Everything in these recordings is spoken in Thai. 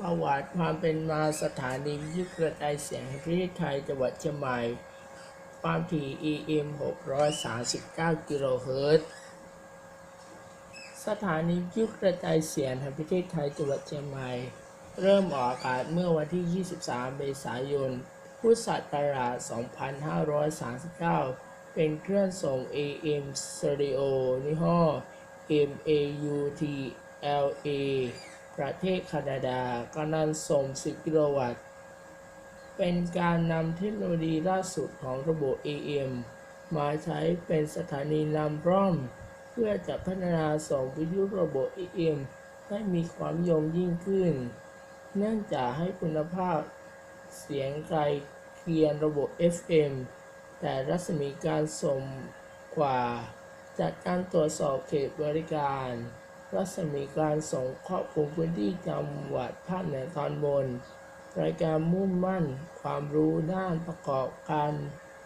ประวัติความเป็นมาสถานีวิทยุกระจายเสียงแห่งประเทศไทยจังหวัดเชียงใหม่ ความถี่ EM 639 กิโลเฮิรตซ์ สถานีวิทยุกระจายเสียงแห่งประเทศไทยจังหวัดเชียงใหม่ เริ่มออกอากาศเมื่อวันที่ 23 เมษายน พุทธศักราช 2539 เป็นเครื่องส่ง AM Stereo ยี่ห้อ MAUT LA ประเทศแคนาดากำลังส่ง 10 กิโลวัตต์ เป็นการนำเทคโนโลยีล่าสุดของระบบ AM มาใช้เป็นสถานีนำร่องเพื่อจะพัฒนาส่งวิทยุระบบ AM ให้มีความยมยิ่งขึ้น เนื่องจากให้คุณภาพเสียงไกลเคียงระบบ FM แต่รัศมีการส่งกว่า จากการตรวจสอบเขตบริการ รัศมีการส่งครอบคลุมพื้นที่จังหวัดภาคเหนือตอนบน รายการมุ่งมั่นความรู้ด้านประกอบการ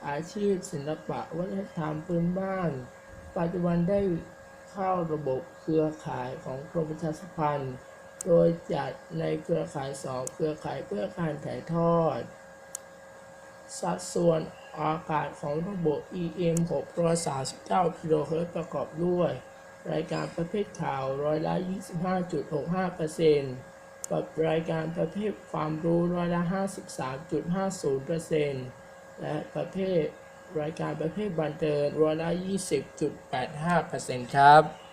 อาชีพศิลปะวัฒนธรรมพื้นบ้าน ปัจจุบันได้เข้าระบบเครือข่ายของกรมประชาสัมพันธ์ โดยจัดในเครือข่ายสองเครือข่ายเพื่อการถ่ายทอด สัดส่วนอากาศของระบบ EM 639กิโลเฮิรตซ์ประกอบด้วย รายการประเภทข่าวร้อยละ 25.65%กับรายการประเภทความรู้ร้อยละ 53.50%และประเภทรายการประเภทบันเทิงร้อยละ 20.85%ครับ